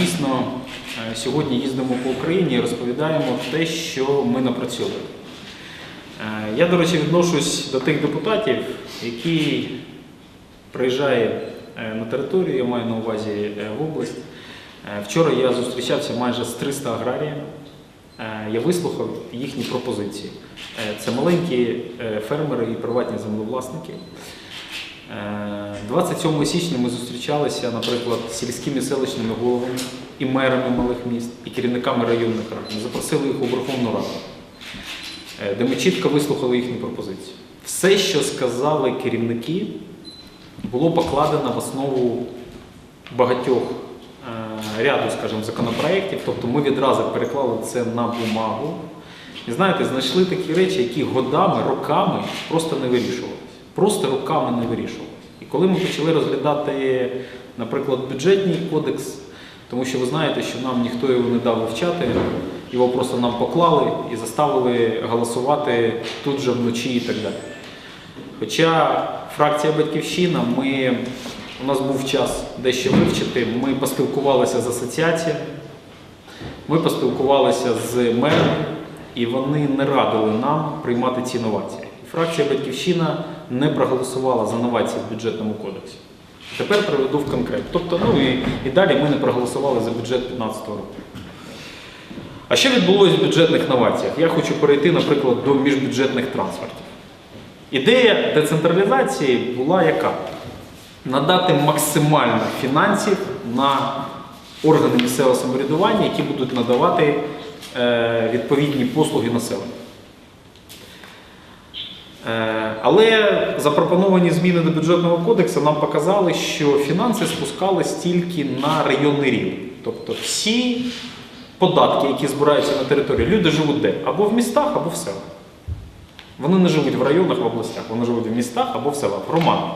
дійсно е, сьогодні їздимо по Україні і розповідаємо те, що ми напрацьовуємо. Е, Я, до речі, відношусь до тих депутатів, які приїжджає е, на територію, я маю на увазі в область. Вчора я зустрічався майже з 300 аграріями. Я вислухав їхні пропозиції. Це маленькі фермери і приватні землевласники. Е, 27 січня ми зустрічалися, наприклад, з сільськими селищними головами і мерами малих міст, і керівниками районних рад. Ми запросили їх у Верховну Раду, е, де ми чітко вислухали їхні пропозиції. Все, що сказали керівники, було покладено в основу багатьох е, ряду, скажімо, законопроєктів. Тобто ми відразу переклали це на бумагу. І знаєте, знайшли такі речі, які годами, роками просто не вирішувалися. Просто роками не вирішувалися. І коли ми почали розглядати, наприклад, бюджетний кодекс, тому що ви знаєте, що нам ніхто його не дав вивчати, його просто нам поклали і заставили голосувати тут же вночі і так далі. Хоча фракція Батьківщина, ми, у нас був час дещо вивчити, ми поспілкувалися з асоціаціями, ми поспілкувалися з мерами, і вони не радили нам приймати ці новації. Фракція Батьківщина не проголосувала за новації в бюджетному кодексі. Тепер приведу в конкрет. Тобто, ну і, і далі ми не проголосували за бюджет 2015 року. А що відбулося в бюджетних новаціях? Я хочу перейти, наприклад, до міжбюджетних трансфертів. Ідея децентралізації була яка? Надати максимально фінансів на органи місцевого самоврядування, які будуть надавати е, відповідні послуги населенню. Е, Але запропоновані зміни до бюджетного кодексу нам показали, що фінанси спускались тільки на районний рівень. Тобто всі податки, які збираються на території, люди живуть де? Або в містах, або в селах. Вони не живуть в районах, в областях, вони живуть в містах або в селах, в громадах.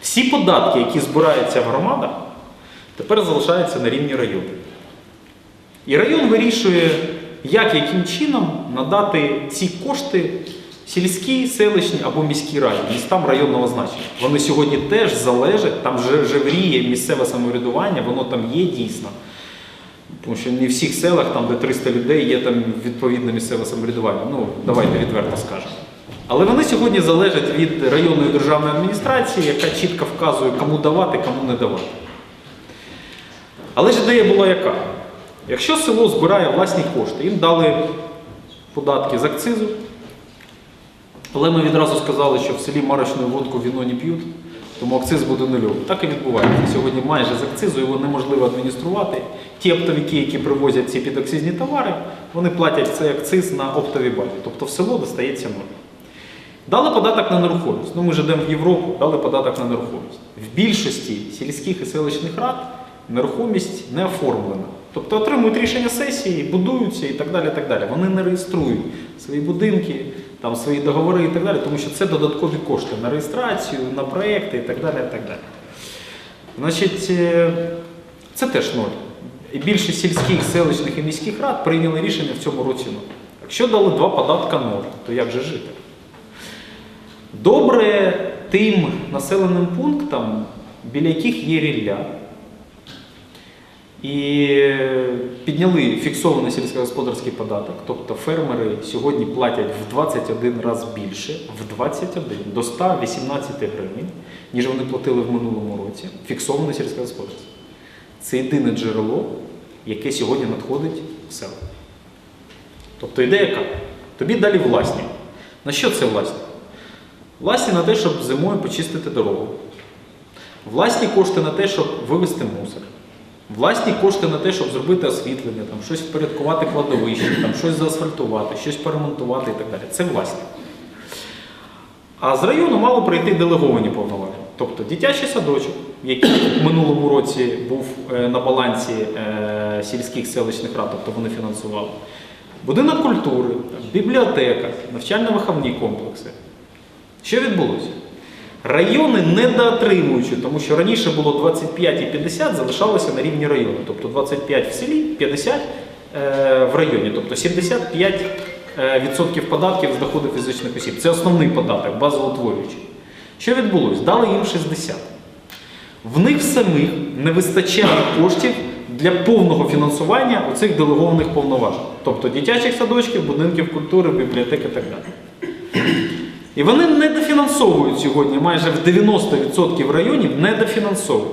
Всі податки, які збираються в громадах, тепер залишаються на рівні району. І район вирішує, як, яким чином надати ці кошти сільській, селищній або міській раді, містам районного значення. Вони сьогодні теж залежать, там же жевріє місцеве самоврядування, воно там є дійсно. Тому що не в всіх селах, там, де 300 людей, є там відповідне місцеве самоврядування. Ну, давайте відверто скажемо. Але вони сьогодні залежать від районної державної адміністрації, яка чітко вказує, кому давати, кому не давати. Але ж ідея була яка? Якщо село збирає власні кошти, їм дали податки з акцизу, але ми відразу сказали, що в селі марочну водку віно не п'ють, тому акциз буде нульовий. Так і відбувається. Сьогодні майже з акцизу його неможливо адмініструвати. Ті оптовики, які привозять ці підакцизні товари, вони платять цей акциз на оптовій базі. Тобто в село достається нуль. Дали податок на нерухомість. Ну, ми ж йдемо в Європу, дали податок на нерухомість. В більшості сільських і селищних рад нерухомість не оформлена. Тобто отримують рішення сесії, будуються і так далі. так далі. Вони не реєструють свої будинки, там, свої договори і так далі, тому що це додаткові кошти на реєстрацію, на проекти і так далі. І так далі. Значить, е, це теж ноль. І більшість сільських, селищних і міських рад прийняли рішення в цьому році ноль. Якщо дали два податка ноль, то як же жити? Добре тим населеним пунктам, біля яких є рілля, і підняли фіксований сільськогосподарський податок, тобто фермери сьогодні платять в 21 раз більше, в 21 до 118 гривень, ніж вони платили в минулому році, фіксоване сільськогосподарство. Це єдине джерело, яке сьогодні надходить в село. Тобто ідея яка? Тобі далі власні. На що це власні? Власні на те, щоб зимою почистити дорогу. Власні кошти на те, щоб вивезти мусор. Власні кошти на те, щоб зробити освітлення, там, щось впорядкувати кладовище, там, щось заасфальтувати, щось поремонтувати і так далі. Це власні. А з району мало прийти делеговані повноваження. Тобто дитячий садочок, який в минулому році був е, на балансі е, сільських селищних рад, тобто вони фінансували. Будинок культури, бібліотека, навчально-виховні комплекси. Що відбулося? Райони недоотримуючи, тому що раніше було 25 і 50, залишалося на рівні району. Тобто 25 в селі, 50 е, в районі. Тобто 75 е, відсотків податків з доходу фізичних осіб. Це основний податок, базоутворюючий. Що відбулося? Дали їм 60. В них самих не вистачає коштів для повного фінансування оцих делегованих повноважень, тобто дитячих садочків, будинків культури, бібліотек і так далі. І вони недофінансовують сьогодні майже в 90% районів недофінансовують.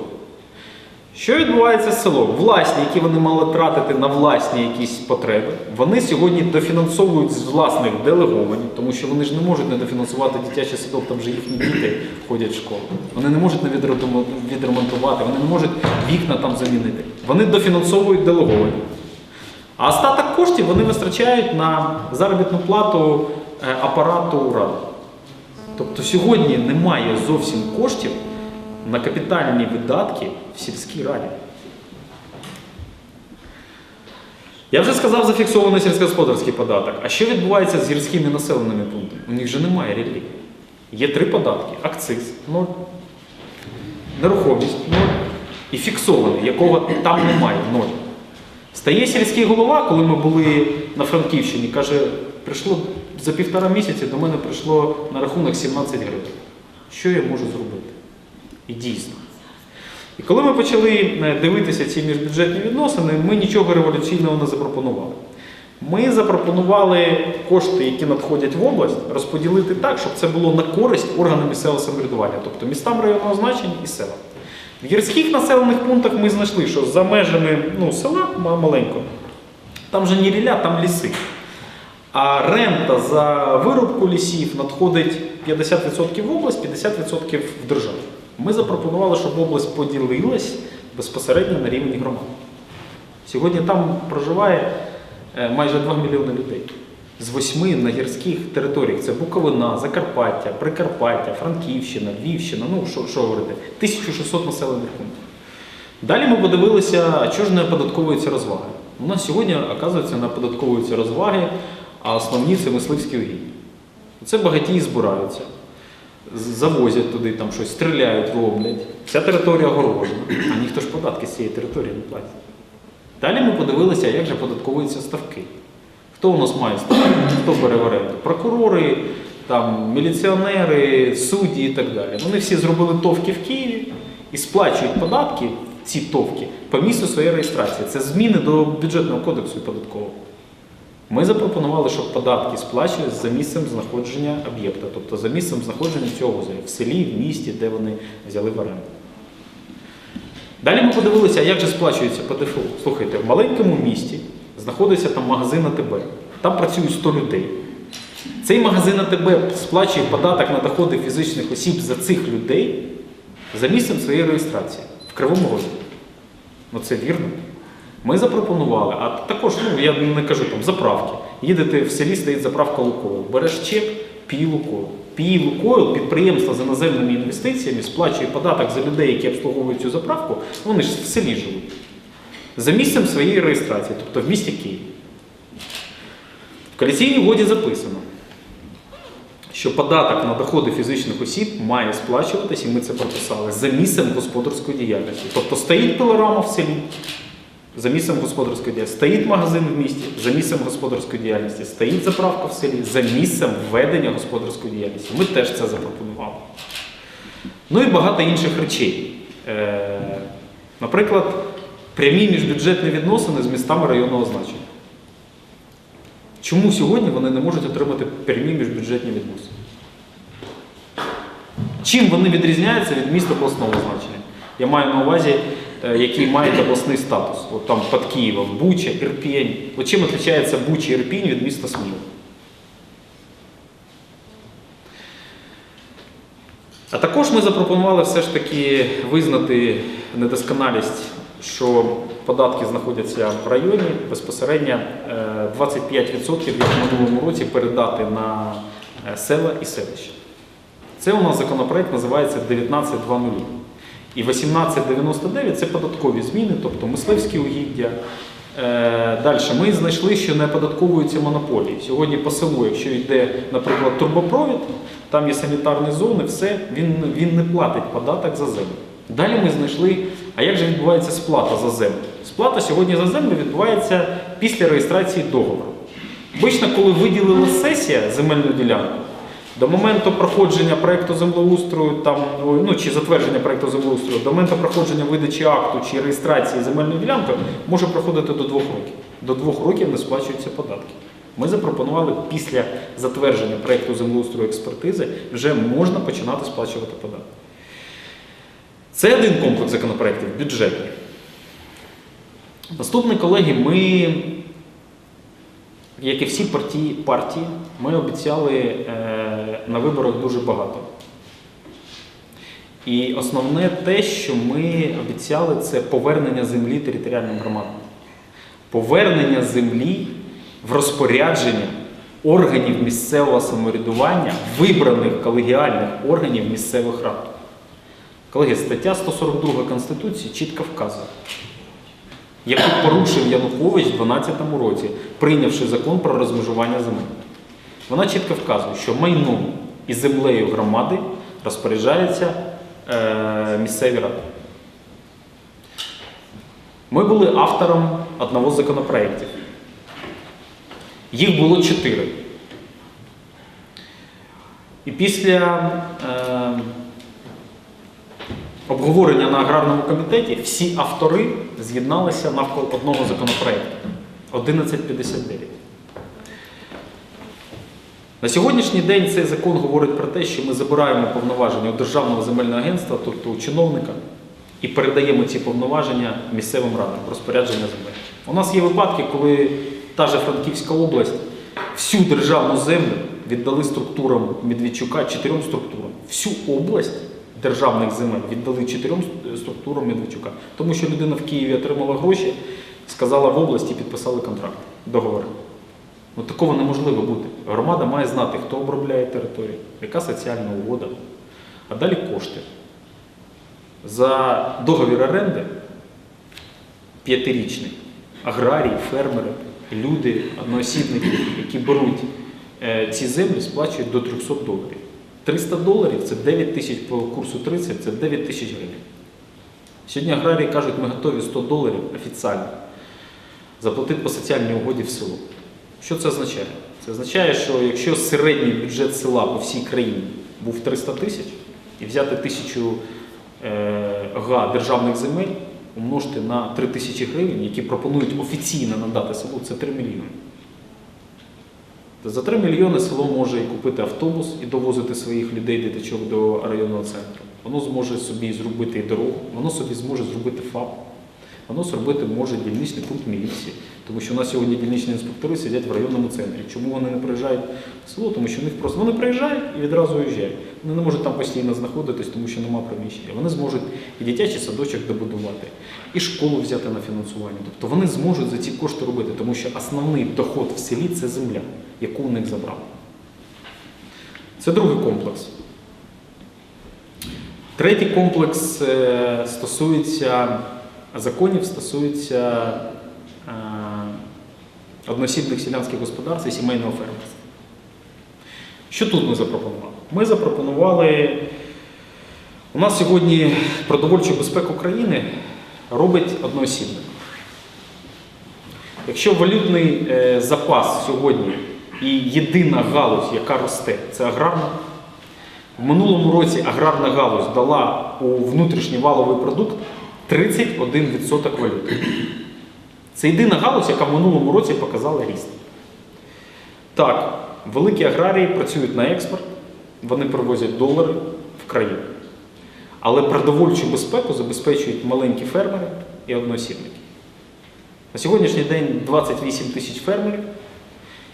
Що відбувається з селом? Власні, які вони мали тратити на власні якісь потреби, вони сьогодні дофінансовують з власних делеговані, тому що вони ж не можуть не дофінансувати дитячий садок, там же їхні діти ходять в школу. Вони не можуть не відремонтувати, вони не можуть вікна там замінити. Вони дофінансовують делеговані. А остаток коштів вони витрачають на заробітну плату е, апарату ради. Тобто сьогодні немає зовсім коштів на капітальні видатки в сільській раді. Я вже сказав зафіксований сільськогосподарський податок. А що відбувається з гірськими населеними пунктами? У них же немає релігії. Є три податки: акциз, ноль, нерухомість, ноль і фіксований, якого там немає, ноль. Стає сільський голова, коли ми були на Франківщині, каже, прийшло за півтора місяці до мене прийшло на рахунок 17 гривень. Що я можу зробити? І дійсно. І коли ми почали е, дивитися ці міжбюджетні відносини, ми нічого революційного не запропонували. Ми запропонували кошти, які надходять в область, розподілити так, щоб це було на користь органам місцевого самоврядування, тобто містам районного значення і селам. В гірських населених пунктах ми знайшли, що за межами ну, села маленького, там же не ріля, там ліси. А рента за вирубку лісів надходить 50% в область, 50% в державу. Ми запропонували, щоб область поділилась безпосередньо на рівні громад. Сьогодні там проживає е, майже 2 мільйони людей. З восьми на гірських територіях це Буковина, Закарпаття, Прикарпаття, Франківщина, Львівщина, ну що, що говорити, 1600 населених пунктів. Далі ми подивилися, чого ж не оподатковуються розваги. У нас сьогодні, оказується, не оподатковуються розваги, а основні це мисливські угіддя. Це багатії збираються, завозять туди там щось, стріляють, ловлять. Ця територія огороджена, а ніхто ж податки з цієї території не платить. Далі ми подивилися, як же податковуються ставки. Хто у нас має ставки? Хто бере в оренду? Прокурори, там, міліціонери, судді і так далі. Вони всі зробили товки в Києві і сплачують податки, ці товки, по місцю своєї реєстрації. Це зміни до бюджетного кодексу і податкового. Ми запропонували, щоб податки сплачувалися за місцем знаходження об'єкта, тобто за місцем знаходження цього в селі, в місті, де вони взяли в оренду. Далі ми подивилися, як же сплачується ПДФО. Слухайте, в маленькому місті знаходиться там магазин АТБ. Там працюють 100 людей. Цей магазин АТБ сплачує податок на доходи фізичних осіб за цих людей за місцем своєї реєстрації в Кривому Розі. Ну це вірно. Ми запропонували, а також, ну я не кажу там заправки. Їдете в селі, стоїть заправка Лукойл. Береш чек, пій Лукойл. Пій Лукойл, підприємство з іноземними інвестиціями сплачує податок за людей, які обслуговують цю заправку, вони ж в селі живуть. За місцем своєї реєстрації, тобто в місті Києві. В коаліційній угоді записано, що податок на доходи фізичних осіб має сплачуватись, і ми це прописали, за місцем господарської діяльності. Тобто стоїть пилорама в селі, за місцем господарської діяльності, стоїть магазин в місті за місцем господарської діяльності, стоїть заправка в селі за місцем ведення господарської діяльності. Ми теж це запропонували. Ну і багато інших речей. Е, наприклад, прямі міжбюджетні відносини з містами районного значення. Чому сьогодні вони не можуть отримати прямі міжбюджетні відносини? Чим вони відрізняються від міст обласного значення? Я маю на увазі, які мають обласний статус. От там під Києвом, Буча, Ірпінь. От чим відрізняється Буча Ірпінь від міста Сміла? А також ми запропонували все ж таки визнати недосконалість, що податки знаходяться в районі, безпосередньо е, 25% як в минулому році передати на е, села і селища. Це у нас законопроект називається 19.2.0. І 1899 це податкові зміни, тобто мисливські угіддя. Е, Далі ми знайшли, що не оподатковуються монополії. Сьогодні по селу, якщо йде, наприклад, турбопровід, там є санітарні зони, все, він, він не платить податок за землю. Далі ми знайшли, а як же відбувається сплата за землю? Сплата сьогодні за землю відбувається після реєстрації договору. Обично, коли виділила сесія земельну ділянку, До моменту проходження проєкту землеустрою, там, ну, чи затвердження проєкту землеустрою, до моменту проходження видачі акту чи реєстрації земельної ділянки може проходити до двох років. До двох років не сплачуються податки. Ми запропонували після затвердження проєкту землеустрою експертизи вже можна починати сплачувати податки. Це один комплекс законопроєктів бюджетний. Наступний, колеги, ми, як і всі партії, партії ми обіцяли е, на виборах дуже багато. І основне те, що ми обіцяли, це повернення землі територіальним громадам. Повернення землі в розпорядження органів місцевого самоврядування, вибраних колегіальних органів місцевих рад. Колеги, стаття 142 Конституції чітко вказує, яку порушив Янукович у 2012 році, прийнявши закон про розмежування земель. Вона чітко вказує, що майном і землею громади розпоряджаються е, місцеві ради. Ми були автором одного з законопроєктів. Їх було чотири. І після е, обговорення на аграрному комітеті всі автори з'єдналися навколо одного законопроєкту 1159. На сьогоднішній день цей закон говорить про те, що ми забираємо повноваження у Державного земельного агентства, тобто у чиновника, і передаємо ці повноваження місцевим радам розпорядження земель. У нас є випадки, коли та же Франківська область всю державну землю віддали структурам Медведчука, чотирьом структурам. Всю область державних земель віддали чотирьом структурам Медведчука. Тому що людина в Києві отримала гроші, сказала в області, підписали контракт, договори. Ну, такого неможливо бути. Громада має знати, хто обробляє територію, яка соціальна угода, а далі кошти. За договір оренди п'ятирічний аграрії, фермери, люди, одноосібники, які беруть е, ці землі, сплачують до 300 доларів. 300 доларів це 9 тисяч по курсу 30, це 9 тисяч гривень. Сьогодні аграрії кажуть, ми готові 100 доларів офіційно заплатити по соціальній угоді в село. Що це означає? Це означає, що якщо середній бюджет села по всій країні був 300 тисяч, і взяти тисячу е, га державних земель, умножити на 3 тисячі гривень, які пропонують офіційно надати селу, це 3 мільйони. За 3 мільйони село може купити автобус і довозити своїх людей діточок до районного центру. Воно зможе собі зробити і дорогу, воно собі зможе зробити ФАП, воно зробити може дільничний пункт міліції. Тому що у нас сьогодні дільничні інспектори сидять в районному центрі. Чому вони не приїжджають в село? Тому що в них просто вони приїжджають і відразу уїжджають. Вони не можуть там постійно знаходитись, тому що немає приміщення. Вони зможуть і дитячий садочок добудувати, і школу взяти на фінансування. Тобто вони зможуть за ці кошти робити, тому що основний доход в селі це земля, яку у них забрали. Це другий комплекс. Третій комплекс е, стосується законів, стосується е, односібних селянських господарств і сімейного фермерства. Що тут ми запропонували? Ми запропонували, у нас сьогодні продовольчу безпеку країни робить одноосібник. Якщо валютний е, запас сьогодні і єдина галузь, яка росте, це аграрна. В минулому році аграрна галузь дала у внутрішній валовий продукт 31% валюти. Це єдина галузь, яка в минулому році показала ріст. Так, великі аграрії працюють на експорт, вони привозять долари в країну. Але продовольчу безпеку забезпечують маленькі фермери і одноосібники. На сьогоднішній день 28 тисяч фермерів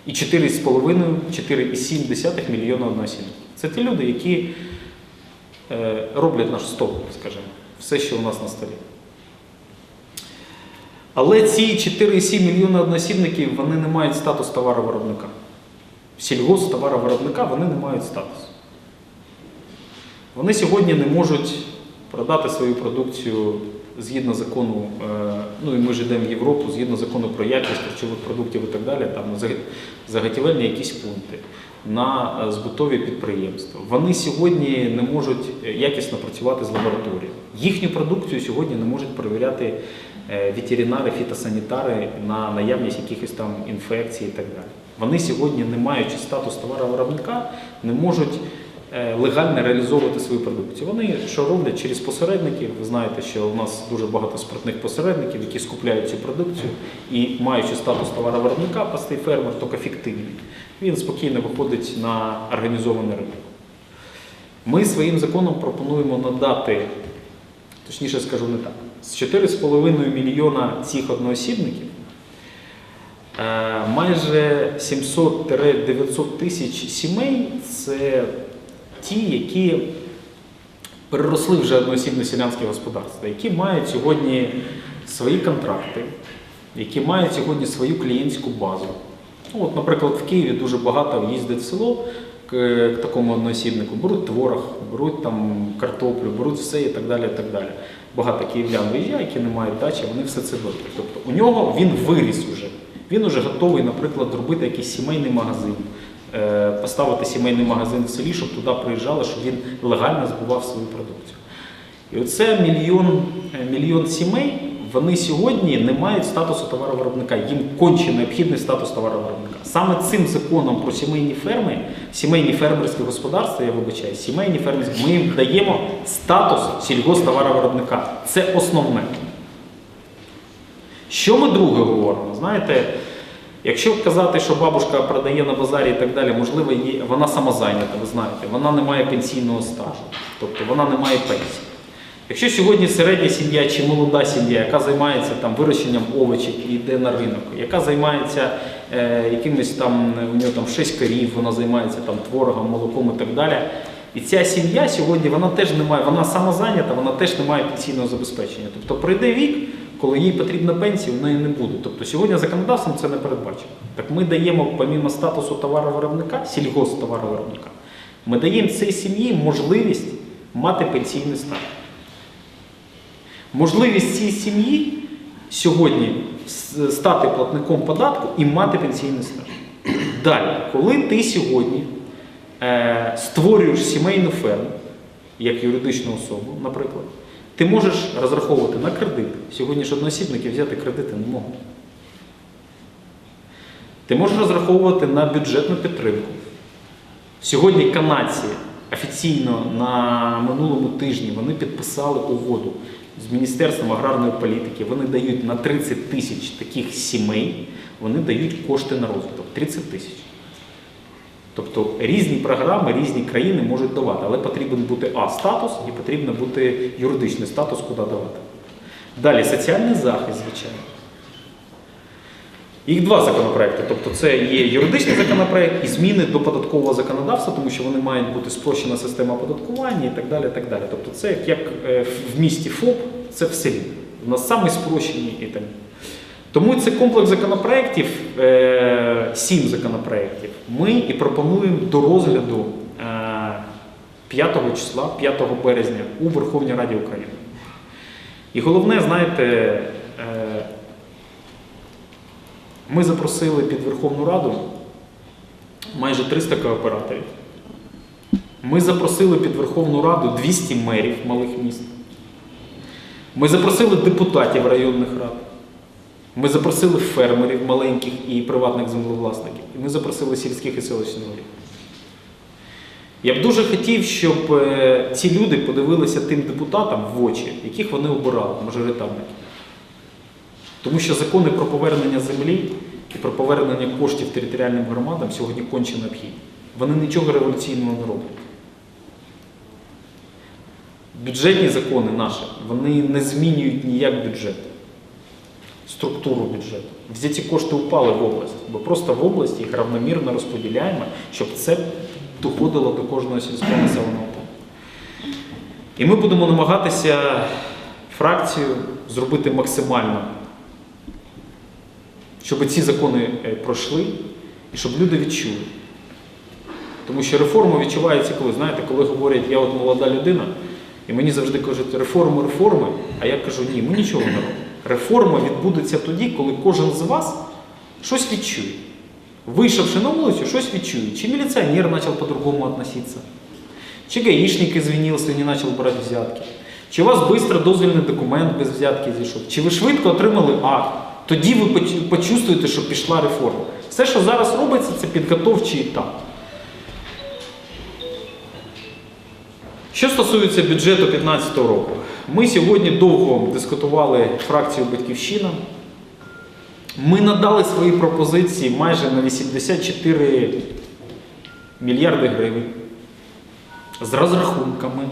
і 4,5-4,7 мільйона одноосібників. Це ті люди, які е, роблять наш стол, скажімо, все, що у нас на столі. Але ці 4,7 мільйона одноосібників вони не мають статус товаровиробника. Сільгос товаровиробника вони не мають статусу. Вони сьогодні не можуть продати свою продукцію згідно закону, е, ну і ми ж йдемо в Європу, згідно закону про якість харчових продуктів і так далі, там за- заготівельні якісь пункти на е, збутові підприємства. Вони сьогодні не можуть е, якісно працювати з лабораторією. Їхню продукцію сьогодні не можуть перевіряти е, ветеринари, фітосанітари на наявність якихось там інфекцій і так далі. Вони сьогодні, не маючи статус товаровиробника, не можуть е, легально реалізовувати свою продукцію. Вони що роблять через посередників? Ви знаєте, що у нас дуже багато спиртних посередників, які скупляють цю продукцію і маючи статус товаровиробника, простий фермер, тільки фіктивний, він спокійно виходить на організований ринок. Ми своїм законом пропонуємо надати, точніше скажу не так, з 4,5 мільйона цих одноосібників е, майже 700-900 тисяч сімей це ті, які переросли вже одноосібне селянське господарство, які мають сьогодні свої контракти, які мають сьогодні свою клієнтську базу. Ну, от, наприклад, в Києві дуже багато їздить в село к, такому одноосібнику, беруть творог, беруть там картоплю, беруть все і так далі. і так далі. Багато київлян виїжджає, які не мають дачі, вони все це беруть. Тобто у нього він виріс уже. Він уже готовий, наприклад, зробити якийсь сімейний магазин, е, поставити сімейний магазин в селі, щоб туди приїжджали, щоб він легально збував свою продукцію. І оце мільйон, е, мільйон сімей, вони сьогодні не мають статусу товаровиробника. Їм конче необхідний статус товаровиробника. Саме цим законом про сімейні ферми, сімейні фермерські господарства, я вибачаю, сімейні фермерські, ми їм даємо статус сільгосптоваровиробника. Це основне. Що ми друге говоримо? Знаєте, якщо казати, що бабушка продає на базарі і так далі, можливо, вона самозайнята, ви знаєте, вона не має пенсійного стажу, тобто вона не має пенсії. Якщо сьогодні середня сім'я чи молода сім'я, яка займається там вирощенням овочів і йде на ринок, яка займається е, якимось там, у нього там 6 корів, вона займається там творогом, молоком і так далі. І ця сім'я сьогодні вона теж не має, вона самозайнята, вона теж не має пенсійного забезпечення. Тобто прийде вік, коли їй потрібна пенсія, в неї не буде. Тобто сьогодні законодавством це не передбачено. Так ми даємо, помімо статусу товаровиробника, сільгосптоваровиробника, ми даємо цій сім'ї можливість мати пенсійний стаж. Можливість цій сім'ї сьогодні стати платником податку і мати пенсійний стаж. Далі, коли ти сьогодні е, створюєш сімейну ферму, як юридичну особу, наприклад, ти можеш розраховувати на кредит. Сьогодні ж одноосібники взяти кредити не можуть. Ти можеш розраховувати на бюджетну підтримку. Сьогодні канадці офіційно на минулому тижні вони підписали угоду з Міністерством аграрної політики. Вони дають на 30 тисяч таких сімей, вони дають кошти на розвиток. 30 тисяч. Тобто різні програми, різні країни можуть давати, але потрібен бути А статус і потрібен бути юридичний статус, куди давати. Далі соціальний захист, звичайно. Їх два законопроекти. Тобто це є юридичний законопроект і зміни до податкового законодавства, тому що вони мають бути спрощена система оподаткування і так далі. так далі. Тобто це як, е, в місті ФОП, це в селі. У нас саме спрощені і так. Тому це комплекс законопроєктів, е, сім законопроєктів, ми і пропонуємо до розгляду е, 5 числа, 5 березня у Верховній Раді України. І головне, знаєте, е, ми запросили під Верховну Раду майже 300 кооператорів. Ми запросили під Верховну Раду 200 мерів малих міст. Ми запросили депутатів районних рад. Ми запросили фермерів маленьких і приватних землевласників. І ми запросили сільських і селищних голів. Я б дуже хотів, щоб е, ці люди подивилися тим депутатам в очі, яких вони обирали, мажоритарники. Тому що закони про повернення землі і про повернення коштів територіальним громадам сьогодні конче необхідні. Вони нічого революційного не роблять. Бюджетні закони наші, вони не змінюють ніяк бюджет, структуру бюджету. Всі ці кошти упали в область, бо просто в області їх равномірно розподіляємо, щоб це доходило до кожного сільського населеного пункту. І ми будемо намагатися фракцію зробити максимально, щоб ці закони е, пройшли і щоб люди відчули. Тому що реформа відчувається коли, знаєте, коли говорять, я от молода людина, і мені завжди кажуть, реформи, реформи, а я кажу, ні, ми нічого не робимо. Реформа відбудеться тоді, коли кожен з вас щось відчує. Вийшовши на вулицю, щось відчує. Чи міліціонер почав по-другому относитися, чи гаишник извинился и не начал брать взятки, Чи у вас швидко дозвільний документ без взятки зійшов? Чи ви швидко отримали акт? Тоді ви почувствуєте, що пішла реформа. Все, що зараз робиться, це підготовчий етап. Що стосується бюджету 2015 року, ми сьогодні довго дискутували фракцію Батьківщина. Ми надали свої пропозиції майже на 84 мільярди гривень з розрахунками.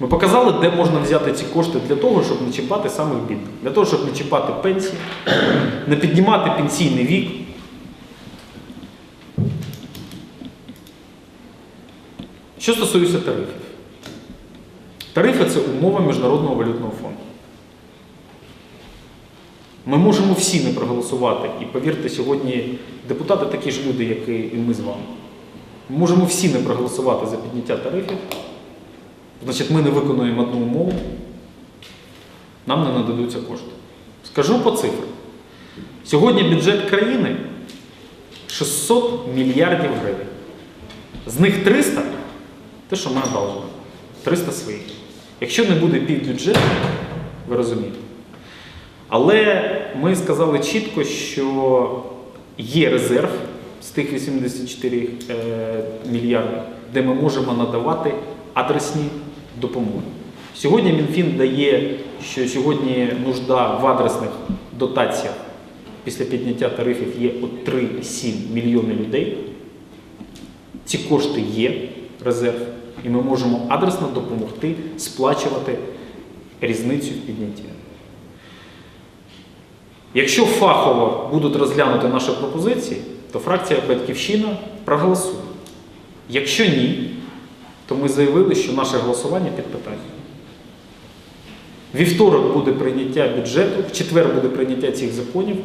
Ми показали, де можна взяти ці кошти для того, щоб не чіпати самих бідних, для того, щоб не чіпати пенсії, не піднімати пенсійний вік. Що стосується тарифів. Тарифи це умова Міжнародного валютного фонду. Ми можемо всі не проголосувати. І повірте, сьогодні депутати такі ж люди, як і ми з вами. Ми можемо всі не проголосувати за підняття тарифів. Значить, ми не виконуємо одну умову, нам не нададуться кошти. Скажу по цифрам. Сьогодні бюджет країни 600 мільярдів гривень. З них 300 те, що ми одержали. 300 своїх. Якщо не буде півбюджету, ви розумієте. Але ми сказали чітко, що є резерв з тих 84 е, мільярдів, де ми можемо надавати адресні допомоги. Сьогодні Мінфін дає, що сьогодні нужда в адресних дотаціях після підняття тарифів є от 3,7 мільйони людей. Ці кошти є, резерв, і ми можемо адресно допомогти сплачувати різницю в піднятті. Якщо фахово будуть розглянути наші пропозиції, то фракція Батьківщина проголосує. Якщо ні, то ми заявили, що наше голосування під питанням. Вівторок буде прийняття бюджету, в четвер буде прийняття цих законів.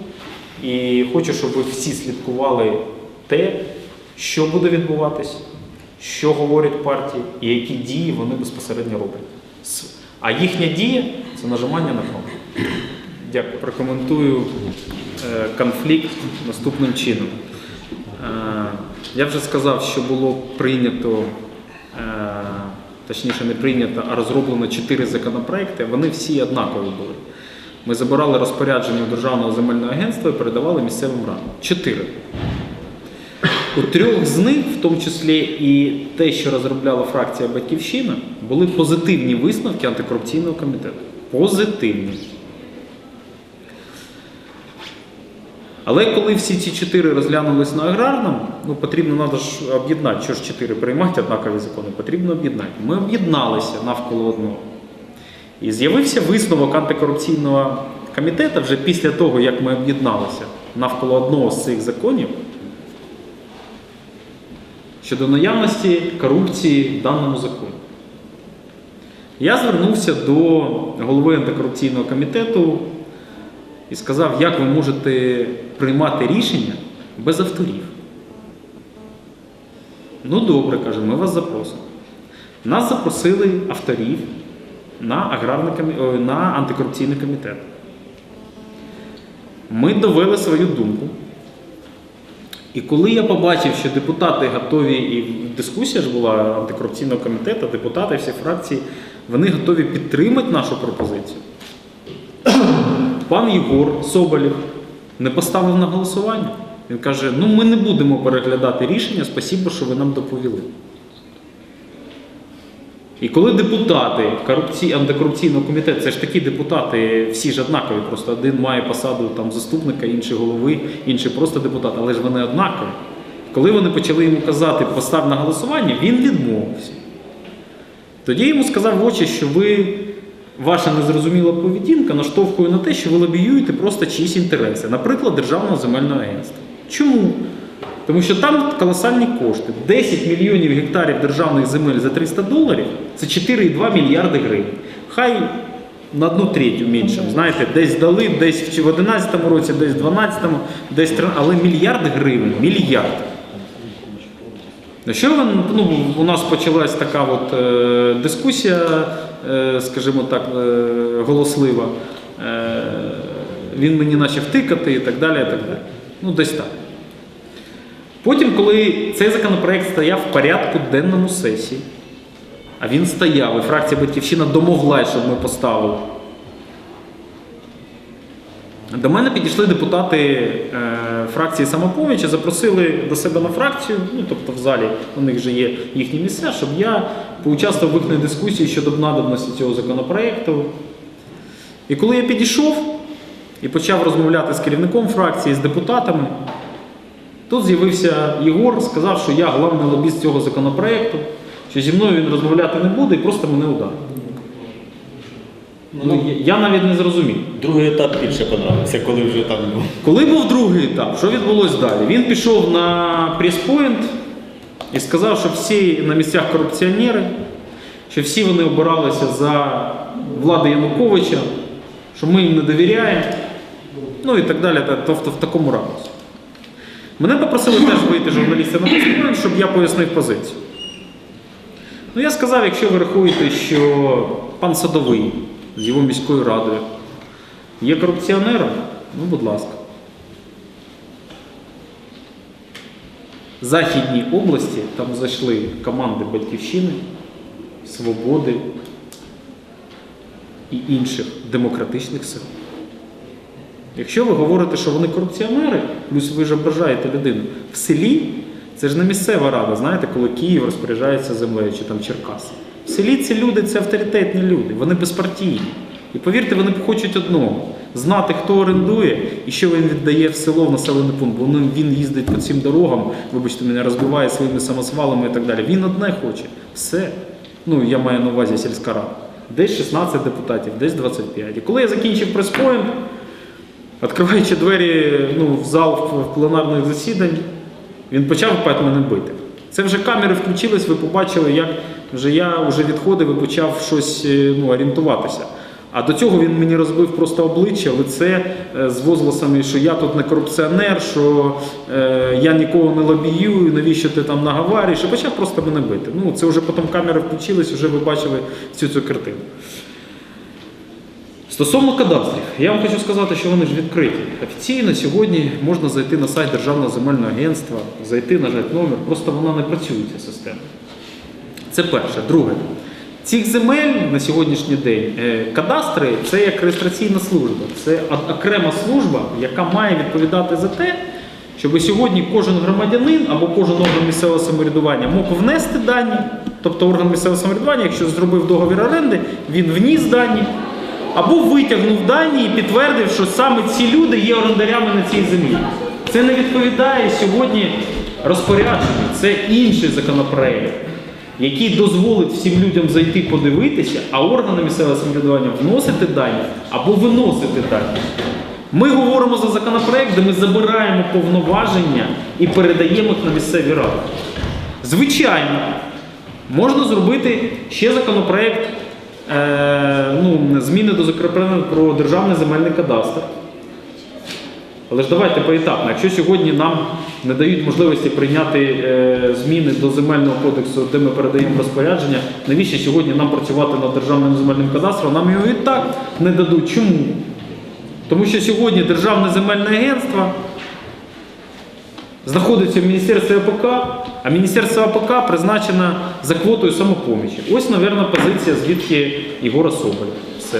І хочу, щоб ви всі слідкували те, що буде відбуватись, що говорять партії і які дії вони безпосередньо роблять. А їхня дія це нажимання на кнопку. Дякую. Прокоментую е, конфлікт наступним чином. Е, Я вже сказав, що було прийнято, точніше не прийнято, а розроблено чотири законопроекти. Вони всі однакові були. Ми забирали розпорядження Державного земельного агентства і передавали місцевим радам. Чотири. У трьох з них, в тому числі і те, що розробляла фракція Батьківщина, були позитивні висновки антикорупційного комітету. Позитивні. Але коли всі ці чотири розглянулись на аграрному, ну потрібно треба ж об'єднати, що ж чотири приймати однакові закони, потрібно об'єднати. Ми об'єдналися навколо одного. І з'явився висновок антикорупційного комітету вже після того, як ми об'єдналися навколо одного з цих законів щодо наявності корупції в даному законі. Я звернувся до голови антикорупційного комітету і сказав, як ви можете приймати рішення без авторів. Ну добре, каже, ми вас запросимо. Нас запросили авторів на, аграрний на антикорупційний комітет. Ми довели свою думку. І коли я побачив, що депутати готові, і дискусія ж була антикорупційного комітету, депутати, всі фракції, вони готові підтримати нашу пропозицію. Пан Єгор Соболєв не поставив на голосування. Він каже: ну ми не будемо переглядати рішення, спасибо, що ви нам доповіли. І коли депутати корупцій, антикорупційного комітету, це ж такі депутати, всі ж однакові, просто один має посаду там, заступника, інший голови, інший просто депутат, але ж вони однакові. Коли вони почали йому казати постав на голосування, він відмовився. Тоді йому сказав в очі, що ви, ваша незрозуміла поведінка наштовхує на те, що ви лобіюєте просто чиїсь інтереси, наприклад, Державного земельного агентства. Чому? Тому що там колосальні кошти. 10 мільйонів гектарів державних земель за 300 доларів це 4,2 мільярди гривень. Хай на одну третю менше. Знаєте, десь дали, десь в 2011 році, десь в 2012, десь 13, але мільярд гривень, мільярд. Ну, Що ну, у нас почалась така от, е, дискусія, скажімо так, е, голослива. Е, він мені почав тикати і так далі. І так далі. Ну, десь так. Потім, коли цей законопроект стояв в порядку денному сесії, А він стояв, і фракція Батьківщина домоглась, щоб ми поставили. До мене підійшли депутати е, фракції самопоміч і запросили до себе на фракцію, ну тобто в залі у них вже є їхні місця, щоб я поучаствував в їхній дискусії щодо надобності цього законопроекту. І коли я підійшов і почав розмовляти з керівником фракції, з депутатами, тут з'явився Єгор, сказав, що я головний лобіст цього законопроекту, що зі мною він розмовляти не буде і просто мене ударив. Ну, я- навіть не зрозумів. Другий етап більше подобався, коли вже там ну, Коли був другий етап, що відбулося далі? Він пішов на прес-пойнт і сказав, що всі на місцях корупціонери, що всі вони обиралися за влади Януковича, що ми їм не довіряємо, ну і так далі, тобто в такому ракурсі. Мене попросили теж вийти журналісти на прес-пойнт, щоб я пояснив позицію. Ну, я сказав, якщо ви рахуєте, що пан Садовий з його міською радою є корупціонером, ну, будь ласка. Західній області там зайшли команди Батьківщини, Свободи і інших демократичних сил. Якщо ви говорите, що вони корупціонери, плюс ви ж ображаєте людину в селі, це ж не місцева рада, знаєте, коли Київ розпоряджається землею чи там Черкаси. В селі ці люди це авторитетні люди, вони безпартійні. І повірте, вони хочуть одного знати, хто орендує і що він віддає в село в населений пункт. Бо він- він їздить по цим дорогам, вибачте мене, розбиває своїми самосвалами і так далі. Він одне хоче. Все. Ну, я маю на увазі сільська рада. Десь 16 депутатів, десь 25. І коли я закінчив прес-пойнт, Відкриваючи двері ну, в зал в пленарних засідань, він почав опять мене бити. Це вже камери включились, ви побачили, як вже я вже відходив і почав щось е, ну, орієнтуватися. А до цього він мені розбив просто обличчя, лице е, з возгласами, що я тут не корупціонер, що е, я нікого не лобіюю, навіщо ти там наговарюєш, і почав просто мене бити. Ну, це вже потім камери включились, вже ви бачили всю цю картину. Стосовно кадастрів, я вам хочу сказати, що вони ж відкриті. Офіційно сьогодні можна зайти на сайт Державного земельного агентства, зайти, нажати номер, просто вона не працює ця система. Це перше. Друге, цих земель на сьогоднішній день е, кадастри це як реєстраційна служба. Це окрема служба, яка має відповідати за те, щоб сьогодні кожен громадянин або кожен орган місцевого самоврядування мог внести дані, тобто орган місцевого самоврядування, якщо зробив договір оренди, він вніс дані. Або витягнув дані і підтвердив, що саме ці люди є орендарями на цій землі. Це не відповідає сьогодні розпорядженню. Це інший законопроект, який дозволить всім людям зайти подивитися, а органи місцевого самоврядування вносити дані або виносити дані. Ми говоримо за законопроект, де ми забираємо повноваження і передаємо їх на місцеві ради. Звичайно, можна зробити ще законопроект, е, ну, зміни до законопроекту про державний земельний кадастр. Але ж давайте поетапно. Якщо сьогодні нам не дають можливості прийняти е, зміни до земельного кодексу, де ми передаємо розпорядження, навіщо сьогодні нам працювати над державним земельним кадастром? Нам його і так не дадуть. Чому? Тому що сьогодні Державне земельне агентство знаходиться в Міністерстві АПК, а Міністерство АПК призначено за квотою самопомічі. Ось, мабуть, позиція звідки Єгора Соболя. Все.